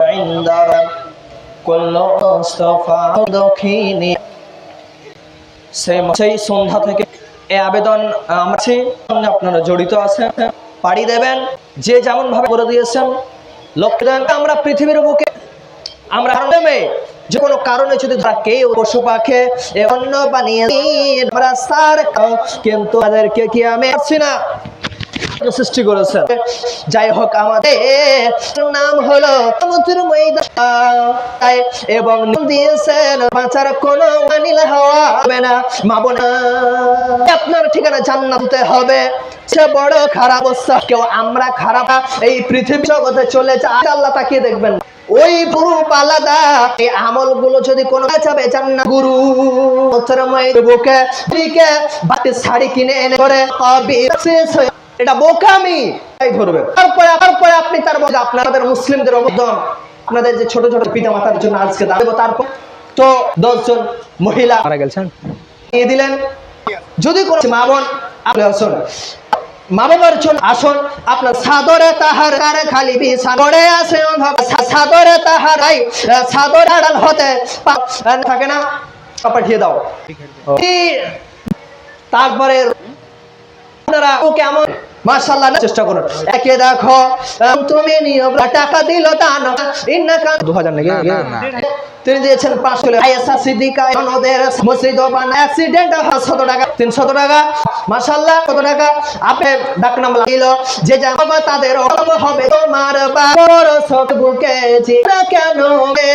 عند رب كل مصطفى দক্ষিণী সেই সেই সন্ধ্যা থেকে এই আবেদন আমরা আছি, সঙ্গে আপনারা জড়িত আছেন পাড়ি দেবেন যে যেমন ভাবে করে দিয়েছেন লক্ষ্য দেন আমরা পৃথিবীর বুকে আমরা নেমে যে কোনো কারণে যদি তারা কেউ পশু পাখে এ অন্য বানিয়ে আমরা সার খাও, কিন্তু তাদেরকে কি আমি পারছি না সৃষ্টি করেছেন। যাই হোক, আমাদের নাম হলো এবং দিয়েছেন, বাঁচার কোনো আপনার ঠিকানা জান্নাতে হবে। সে বড় খারাপ অবস্থা, কেউ আমরা খারাপ এই পৃথিবী জগতে চলে যায় আল্লাহ তাকিয়ে দেখবেন। ওই গ্রুপ আলাদা এই আমলগুলো যদি কোনো চাবে জান্নাত গুরু বুকে বাতি শাড়ি কিনে এনে করে এটা বোকামি। তাই ধরবে। তারপরে তারপরে আপনি তার আপনাদের মুসলিমদের অবদান আপনাদের যে ছোট ছোট পিতা মাতার জন্য আজকে দাঁড়াবো তারপর তো দশজন মহিলা মারা গেছেন নিয়ে দিলেন। যদি কোনো মা বোন আপনি আসুন। মা বাবার জন্য আসুন। আপনার সাদরে তাহার কারে খালি বি সাদরে আছে সাদরে তাহার আই সাদর আড়াল হতে থাকে না। পাঠিয়ে দাও। তারপরে আপনারা ও কেমন মাশাআল্লাহ চেষ্টা করুন একে দেখো তুমি নিয়ম টাকা দিল দান ইন্নাকা 2000 নাকি? তিনি দিয়েছেন 500 টাকা। আয়েশা সিদ্দিকা ননদের মসজিদ বান অ্যাক্সিডেন্ট 500 টাকা 300 টাকা। মাশাআল্লাহ কত টাকা? আপনি ডাক নাম লাগিল যে যাবে তাদের অভাব হবে তোমার বাবার সব বুকে কেন লাগে।